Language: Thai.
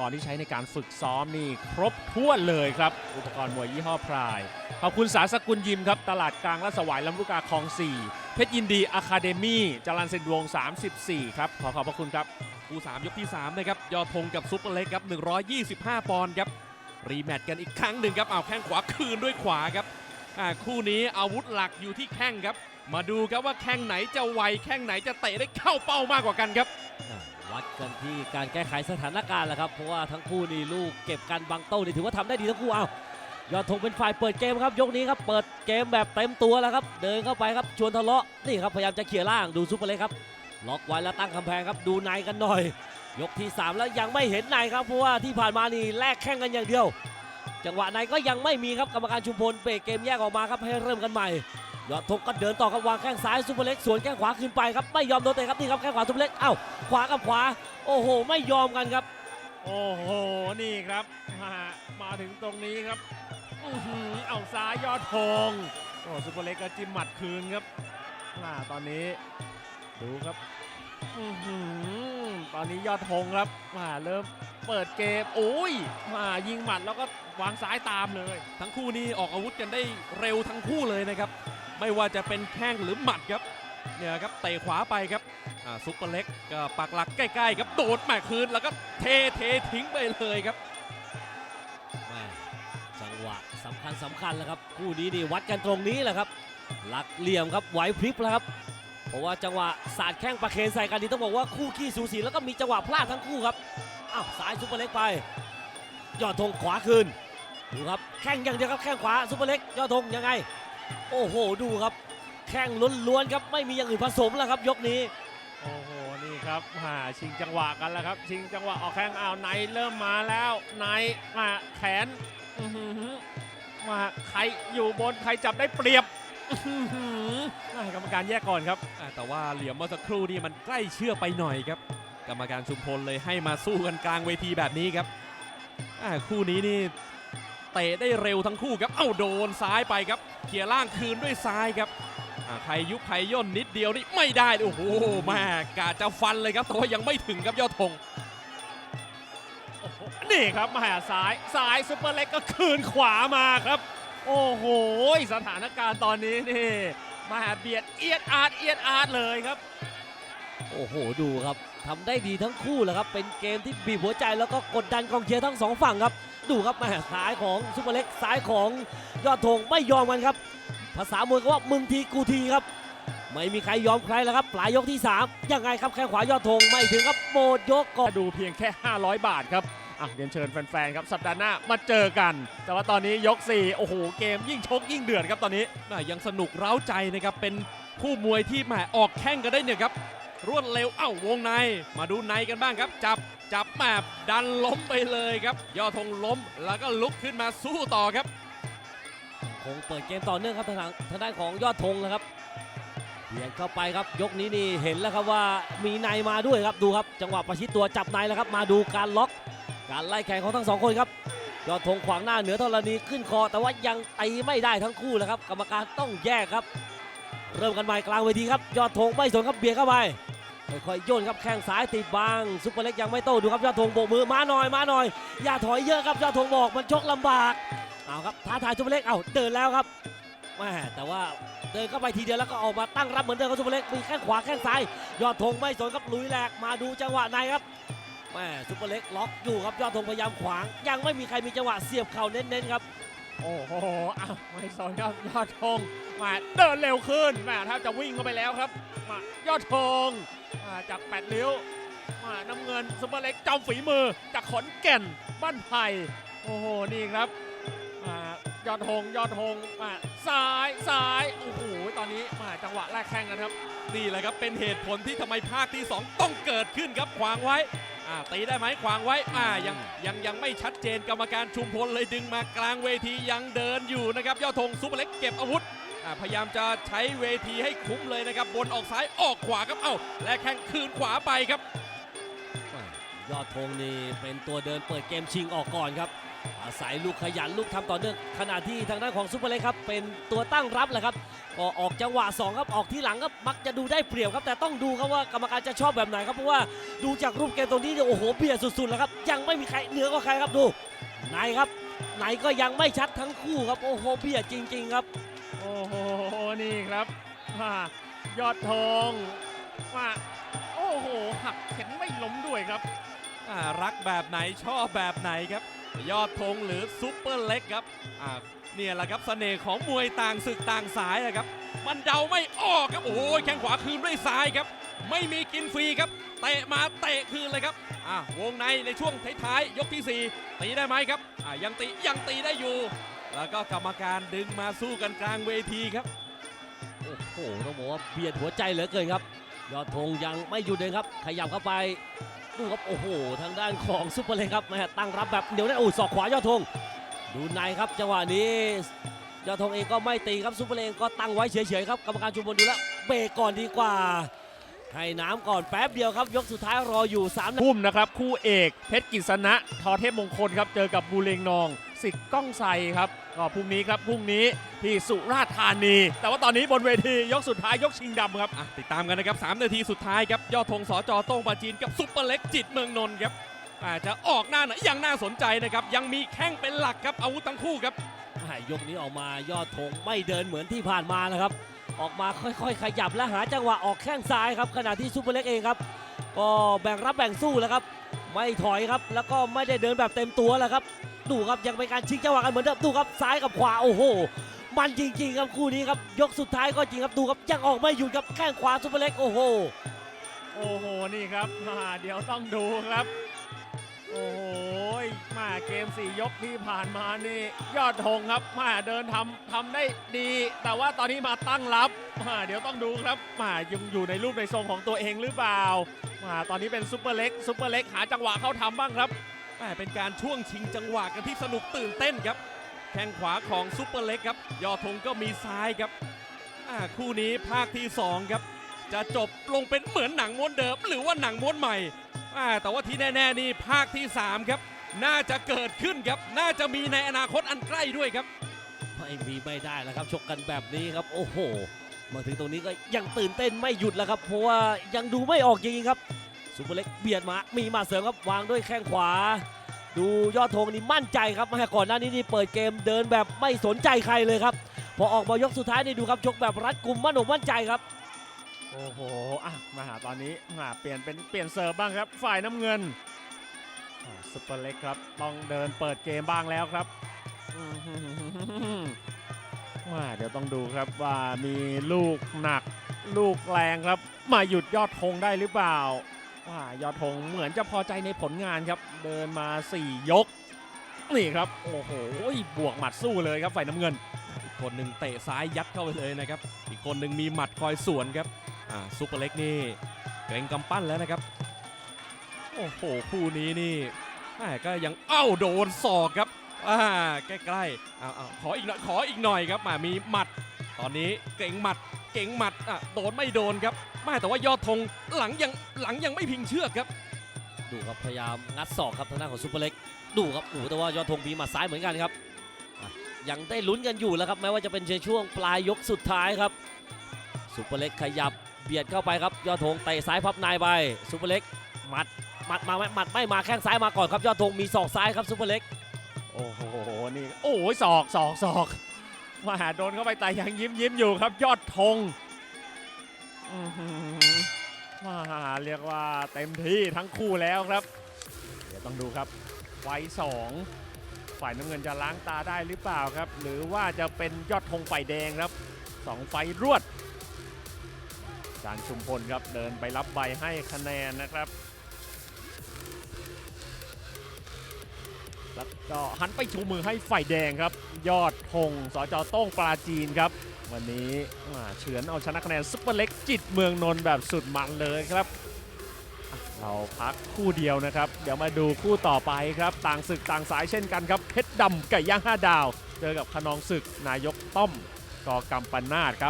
ก่อนที่ใช้ในการฝึกซ้อมนี่ครบถ้วนเลยครับ อุปกรณ์มวยยี่ห้อพราย ขอบคุณสาสกุลยิมครับ ตลาดกลางและสวายลำลูกกาคลอง 4 เพชรยินดีอะคาเดมี่จรันเซนดวง 34 ครับ ขอขอบพระคุณครับคู่3ยกที่ 3 นะครับ ยอดธงกับซุปเปอร์เล็กครับ 125 ปอนด์ครับ รีแมตช์กันอีกครั้งหนึ่งครับเอาแข้งขวาคืนด้วยขวาครับคู่นี้อาวุธหลักอยู่ที่แข้งครับ มาดูครับว่าแข้งไหนจะไวแข้งไหนจะเตะได้เข้าเป้ามากกว่ากันครับ วัดกันที่การแก้ไขสถานการณ์แหละครับ เพราะว่าทั้งคู่นี่ลูกเก็บกันบังโต้นี่ถือว่าทำได้ดีทั้งคู่เอายอดธงเป็นฝ่ายเปิดเกมครับยกนี้ครับเปิดเกมแบบเต็มตัวแล้วครับเดินเข้าไปครับชวนทะเลาะนี่ครับพยายามจะเขี่ยล่างดูซุปเปอร์เล็กครับล็อกไว้แล้วตั้งกำแพงครับดูในกันหน่อย ยกที่ 3 แล้วยังไม่เห็นในครับเพราะว่าที่ผ่านมานี่แลกแข่งกันอย่างเดียว จังหวะในก็ยังไม่มีครับกรรมการชุมพลเบรกเกมแยกออกมาครับให้เริ่มกันใหม่ ยอดธงก็เดินต่อครับวางแข้งซ้ายซุปเปอร์เล็กสวนแข้งขวาขึ้นไปครับไม่ยอมโดนเตะครับนี่ครับแข้งขวาซุปเปอร์เล็กเอ้าขวากับขวา โอ้โห ไม่ยอมกันครับ โอ้โหนี่ครับมามาถึงตรงนี้ครับอื้อหือเอาซ้ายยอดธงโอ้ซุปเปอร์เล็กก็จิ้มหมัดคืนครับอ่าตอนนี้ดูครับอื้อหือตอนนี้ยอดธงครับมาเริ่มเปิดเกมโอ้ยมายิงหมัดแล้วก็วางซ้ายตามเลย ทั้งคู่นี้ออกอาวุธกันได้เร็วทั้งคู่เลยนะครับ ไม่ว่าจะเป็นแข้งหรือหมัดครับเนี่ยครับเตะขวาไปครับซุปเปอร์เล็กก็ปักหลักใกล้ๆครับโดดแม่คืนแล้วก็เทเททิ้งไปเลยครับจังหวะสำคัญสำคัญแล้วครับคู่นี้นี่วัดกันตรงนี้แหละครับ หลักเหลี่ยมครับไหวพริบแล้วครับเพราะว่าจังหวะสาดแข้งประเคนใส่กันนี่ต้องบอกว่าคู่ขี้สูสีแล้วก็มีจังหวะพลาดทั้งคู่ครับอ้าวซ้ายซุปเปอร์เล็กไปยอดธงขวาคืนดูครับแข้งอย่างเดียวครับแข้งขวาซุปเปอร์เล็กยอดธงยังไง โอ้โหดูครับ แข้งล้วนๆครับไม่มีอย่างอื่นผสมแล้วครับ ยกนี้ โอ้โหนี่ครับหาชิงจังหวะกันแล้วครับ ชิงจังหวะออกแข้งอ้าวในเริ่มมาแล้วในมาแขนอื้อหือมาใครอยู่บนใครจับได้เปรียบอื้อหืออ่ากรรมการแยกก่อนครับ อ่าแต่ว่าเหลี่ยมเมื่อสักครู่นี่มันใกล้เชื่อไปหน่อยครับ กรรมการชุมพลเลยให้มาสู้กันกลางเวทีแบบนี้ครับอ่าคู่นี้นี่ เตะได้เร็วทั้งคู่ครับ เอ้าโดนซ้ายไปครับเขี่ยล่างคืนด้วยซ้ายครับอ่าใครยุบใครย่นนิดเดียวนี่ไม่ได้โอ้โหแม่กาจะฟันเลยครับแต่ว่ายังไม่ถึงครับยอดธงโอ้โหนี่ครับมาหาซ้ายซ้ายซุปเปอร์เล็กก็คืนขวามาครับ โอ้โหสถานการณ์ตอนนี้นี่มาหาเบียดเอียดอาร์ตเอียดอาร์ตเลยครับ โอ้โหดูครับทำได้ดีทั้งคู่แหละครับ เป็นเกมที่บีบหัวใจแล้วก็กดดันกองเชียร์ทั้งสองฝั่งครับ ดูครับมาซ้ายของซุปเปอร์เล็กซ้ายของยอดธงไม่ยอมกันครับ ภาษามวยก็ว่ามึงทีกูทีครับ ไม่มีใครยอมใครแล้วครับปลายยกที่ 3 ยังไงครับแข้งขวายอดธงไม่ถึงครับโหมดยกก่อนดูเพียงแค่ 500 บาทครับอะเรียนเชิญแฟนๆครับสัปดาห์หน้ามาเจอกัน แต่ว่าตอนนี้ยก 4 โอ้โห เกมยิ่งชกยิ่งเดือดครับตอนนี้น่ายังสนุกเร้าใจนะครับเป็นคู่มวยที่แหมออกแข้งกันได้เนี่ยครับรวดเร็วเอ้าวงในมาดูในกันบ้างครับจับ จับแมบดันล้มไปเลยครับยอดธงล้มแล้วก็ลุกขึ้นมาสู้ต่อครับคงเปิดเกมต่อเนื่องครับทางด้านทางด้านของยอดธงนะครับเบียดเข้าไปครับ ยกนี้นี่เห็นแล้วครับว่ามีในมาด้วยครับดูครับ จังหวะประชิดตัวจับในแล้วครับ มาดูการล็อก การไล่แข่งของทั้งสองคนครับยอดธงขวางหน้าเหนือธรณีขึ้นคอ แต่ว่ายังตีไม่ได้ทั้งคู่เลยครับ กรรมการต้องแยกครับ เริ่มกันใหม่กลางเวทีครับ ยอดธงไม่สนครับเบียดเข้าไป ค่อยๆโยนครับแข้งซ้ายติดบังซุปเปอร์เล็กยังไม่โต้ดูครับยอดธงโบกมือมาหน่อยมาหน่อย อย่าถอยเยอะครับยอดธงบอกมันชกลำบากเอาครับท้าทายซุปเปอร์เล็กเอาเดินแล้วครับแม่แต่ว่าเดินเข้าไปทีเดียวแล้วก็ออกมาตั้งรับเหมือนเดิมครับซุปเปอร์เล็กมีแข้งขวาแข้งซ้ายยอดธงไม่สนครับลุยแหลกมาดูจังหวะในครับแม่ซุปเปอร์เล็กล็อกอยู่ครับยอดธงพยายามขวาง ยังไม่มีใครมีจังหวะเสียบเข่าเน้นๆครับ โอ้โหอ้าวไม่สนครับยอดธงมาเดินเร็วขึ้นแม่แทบจะวิ่งเข้าไปแล้วครับมายอดธงมาจากแปดริ้วมาน้ำเงินซุปเปอร์เล็กจอมฝีมือจากขอนแก่นบ้านไผ่โอ้โหนี่ครับมายอดธงยอดธงมาซ้ายซ้ายโอ้โหตอนนี้มาจังหวะแรกแข้งกันครับนี่แหละครับเป็นเหตุผลที่ทำไมภาคที่ 2 ต้องเกิดขึ้นครับขวางไว้ อ่าตีได้ไหมขวางไว้อ่ายังยังยังไม่ชัดเจนกรรมการชุมพลเลยดึงมากลางเวทียังเดินอยู่นะครับยอดธงซุปเปอร์เล็กเก็บอาวุธอ่าพยายามจะใช้เวทีให้คุ้มเลยนะครับ บนออกซ้ายออกขวาครับเอ้าและแข้งคืนขวาไปครับ ยอดธงนี่เป็นตัวเดินเปิดเกมชิงออกก่อนครับ อาศัยลูกขยันลูกทำต่อเนื่องขณะที่ทางด้านของซุปเปอร์เล็กครับเป็นตัวตั้งรับแหละครับ ก็ออกจังหวะสองครับออกที่หลังครับมักจะดูได้เปรียบครับแต่ต้องดูครับว่ากรรมการจะชอบแบบไหนครับเพราะว่าดูจากรูปเกมตรงนี้เนี่ยโอ้โหเบียดสุดๆแล้วครับยังไม่มีใครเหนือกว่าใครครับดูไหนครับไหนก็ยังไม่ชัดทั้งคู่ครับโอ้โหเบียดจริง ๆ ครับโอ้โหนี่ครับมายอดธงมาโอ้โหหักเข็นไม่ล้มด้วยครับอ่ารักแบบไหนชอบแบบไหนครับ ยอดธงหรือซุปเปอร์เล็กครับอ่า เนี่ยแหละครับเสน่ห์ของมวยต่างศึกต่างสายนะครับ มันเดาไม่ออกครับโอ้ยแข้งขวาคืนด้วยซ้ายครับ ไม่มีกินฟรีครับเตะมาเตะคืนเลยครับอ่าวงในในช่วงท้ายๆยกที่ 4 ตีได้ไหมครับอ่ายังตียังตีได้อยู่ แล้วก็กรรมการดึงมาสู้กันกลางเวทีครับโอ้โหต้องบอกว่าเบียดหัวใจเหลือเกินครับ ยอดธงยังไม่หยุดเลยครับ ขยับเข้าไปดูครับโอ้โห ทางด้านของซุปเปอร์เล็กครับแม่ตั้งรับแบบเดี๋ยวได้โอ้ศอกขวายอดธง ดูในครับจังหวะนี้ยอดธงเองก็ไม่ตีครับซุปเปอร์เล็กก็ตั้งไว้เฉยๆครับกรรมการชุมพลดูแล้วเบรกก่อนดีกว่า ให้น้ำก่อนแป๊บเดียวครับ ยกสุดท้ายรออยู่3นาทีพุ่มนะครับ คู่เอกเพชรกิษณะทอเทพมงคลครับ เจอกับบูเลงนองสิทธิ์ก้องไซครับก็พรุ่งนี้ครับพรุ่งนี้ที่สุราษฎร์ธานี แต่ว่าตอนนี้บนเวทียกสุดท้ายยกชิงดำครับอะติดตามกันนะครับ3นาทีสุดท้ายครับยอดธงสจโต้งปาจีนกับซุปเปอร์เล็กจิตเมืองนนท์ครับ อาจจะออกหน้าไหนยังน่าสนใจนะครับ ยังมีแข้งเป็นหลักครับอาวุธทั้งคู่ครับอ่ายกนี้ออกมายอดธงไม่เดินเหมือนที่ผ่านมานะครับ ออกมาค่อยๆ ขยับและหาจังหวะออกแข้งซ้ายครับขณะที่ซูเปอร์เล็กเองครับ ก็แบ่งรับแบ่งสู้แล้วครับ ไม่ถอยครับ แล้วก็ไม่ได้เดินแบบเต็มตัวแล้วครับ ดูครับยังเป็นการชิงจังหวะกันเหมือนเดิมดูครับซ้ายกับขวาโอ้โหมันจริงๆครับคู่นี้ครับยกสุดท้ายก็จริงครับดูครับยังออกไม่หยุดครับแข้งขวาซูเปอร์เล็กโอ้โหโอ้โหนี่ครับมาเดี๋ยวต้องดูครับ โอ้โหมาเกมสี่ยกที่ผ่านมานี่ ยอดธงครับมาเดินทำทำได้ดี แต่ว่าตอนนี้มาตั้งรับมาเดี๋ยวต้องดูครับมายังอยู่ในรูปในทรงของตัวเองหรือเปล่ามาตอนนี้เป็นซุปเปอร์เล็กซุปเปอร์เล็กหาจังหวะเข้าทำบ้างครับแม่เป็นการช่วงชิงจังหวะกันที่สนุกตื่นเต้นครับ แข้งขวาของซุปเปอร์เล็กครับ ยอดธงก็มีซ้ายครับอ่าคู่นี้ภาคที่ 2 ครับ จะจบลงเป็นเหมือนหนังม้วนเดิมหรือว่าหนังม้วนใหม่ อ่าแต่ว่าที่แน่ๆนี่ภาคที่ 3 ครับ น่าจะเกิดขึ้นครับ น่าจะมีในอนาคตอันใกล้ด้วยครับ ไม่มีไม่ได้แล้วครับชกกันแบบนี้ครับ โอ้โห มาถึงตรงนี้ก็ยังตื่นเต้นไม่หยุดแล้วครับ เพราะว่ายังดูไม่ออกจริงๆครับซุเปอร์เล็กเบียดมา มีมาเสริมครับวางด้วยแข้งขวา ดูยอดธงนี่มั่นใจครับมาก่อนหน้านี้นี่เปิดเกมเดินแบบไม่สนใจใครเลยครับ พอออกมายกสุดท้ายนี่ดูครับชกแบบรัดกุมมั่นอกมั่นใจครับ โอ้โหอะมาหาตอนนี้มาเปลี่ยนเป็นเปลี่ยนเซิร์ฟบ้างครับ ฝ่ายน้ำเงินอ่าซุปเปอร์เล็กครับ ต้องเดินเปิดเกมบ้างแล้วครับอื้อหือมาเดี๋ยวต้องดูครับว่ามีลูกหนัก ลูกแรงครับ มาหยุดยอดธงได้หรือเปล่า ว่ายอดธงเหมือนจะพอใจในผลงานครับ เดินมา 4 ยก นี่ครับ โอ้โหบวกหมัดสู้เลยครับฝ่ายน้ำเงิน คนหนึ่งเตะซ้ายยัดเข้าไปเลยนะครับ อีกคนหนึ่งมีหมัดคอยสวนครับอ่าซุปเปอร์เล็กนี่เกรงกำปั้นแล้วนะครับ โอ้โหคู่นี้นี่แม่ก็ยังเอ้าโดนศอกครับอ่าใกล้ๆเอาเอาขออีกหน่อยขออีกหน่อยครับมามีหมัด ตอนนี้เก่งหมัดเก่งหมัดอะโดนไม่โดนครับแม่แต่ว่ายอดธงหลังยังหลังยังไม่พิงเชือกครับ ดูครับพยายามงัดศอกครับทางด้านของซุปเปอร์เล็ก ดูครับโอ้แต่ว่ายอดธงมีหมัดซ้ายเหมือนกันครับ ยังได้ลุ้นกันอยู่แล้วครับแม้ว่าจะเป็นในช่วงปลายยกสุดท้ายครับซุปเปอร์เล็กขยับเบียดเข้าไปครับยอดธงเตะซ้ายพับในไปซุปเปอร์เล็กหมัดหมัดมาไหมหมัดไม่มาแข้งซ้ายมาก่อนครับยอดธงมีศอกซ้ายครับซุปเปอร์เล็กโอ้โหนี่โอ้ยศอกศอกศอกมาโดนเข้าไปแต่ยังยิ้มยิ้มอยู่ครับ ยอดธงอื้อหือมาเรียกว่าเต็มที่ทั้งคู่แล้วครับ เดี๋ยวต้องดูครับไฟท์สอง ฝ่ายน้ำเงินจะล้างตาได้หรือเปล่าครับ หรือว่าจะเป็นยอดธงฝ่ายแดงครับสองไฟรวด จานชุมพลครับเดินไปรับใบให้คะแนนนะครับ แล้วก็หันไปชูมือให้ฝ่ายแดงครับ ยอดธงสจโต้งปราจีนครับ วันนี้เฉือนเอาชนะคะแนนซุปเปอร์เล็กจิตเมืองนนท์แบบสุดมันเลยครับ เราพักคู่เดียวนะครับ เดี๋ยวมาดูคู่ต่อไปครับ ต่างศึกต่างสายเช่นกันครับเพชรดำไก่ย่าง5ดาว เจอกับขนองศึกนายกต้อมกอกำปนาดครับ